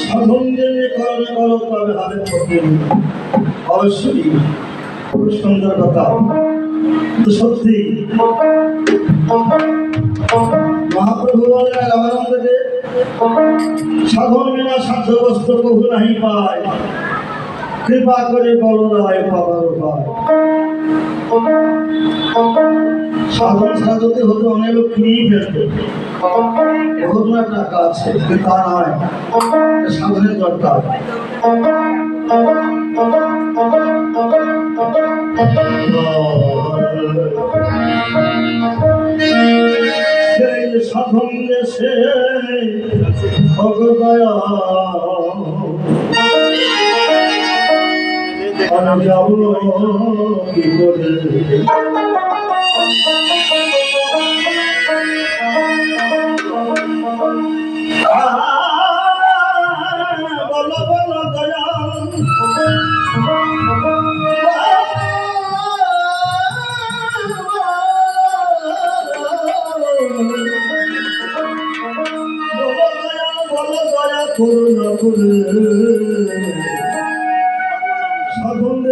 সাধন জেনে করো করো তবে হাতে পড়বে অবশ্যই খুব সুন্দর বিনা সাধ্য বস্ত্র নাহি পায়। কৃপা করে বল রায় পাবার উপায় সাধন যদি হতো অনেক লোক কিনেই ফেলতো বহু টাকা আছে তা নয়। সাধনের দরকার। সাধন দেশে ভগদয়া আমি যাব কি করে করুণা করে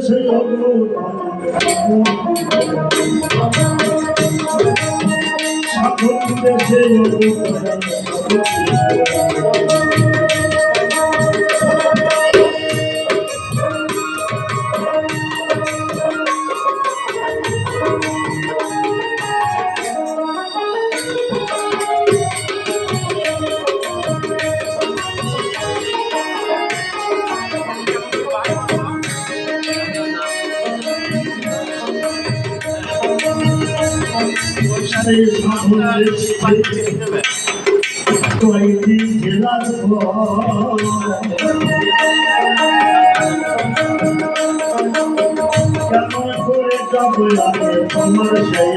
দেশে সাধন দেশে সেই সাধন জেলার পর কেমন করে যাব তোমার সেই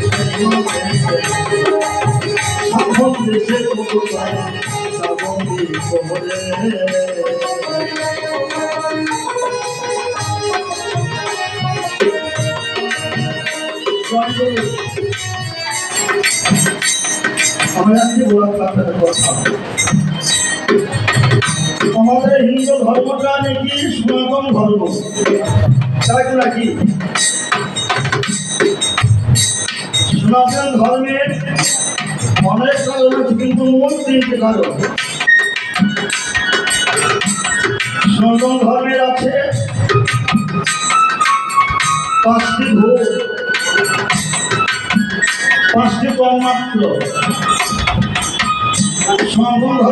দেশের মতো সাধন আমরা আজকে বলার আপনাদের কথা আমাদের হিন্দু ধর্মটা নাকি সনাতন ধর্ম? তাই তো নাকি? সনাতন ধর্মের অনেক কারণ কিন্তু মূল তিনটে কারণ সনাতন ধর্মের আছে পাঁচটি ভোগ, পাঁচটি কর্মাত্র সনাতন ধর্মের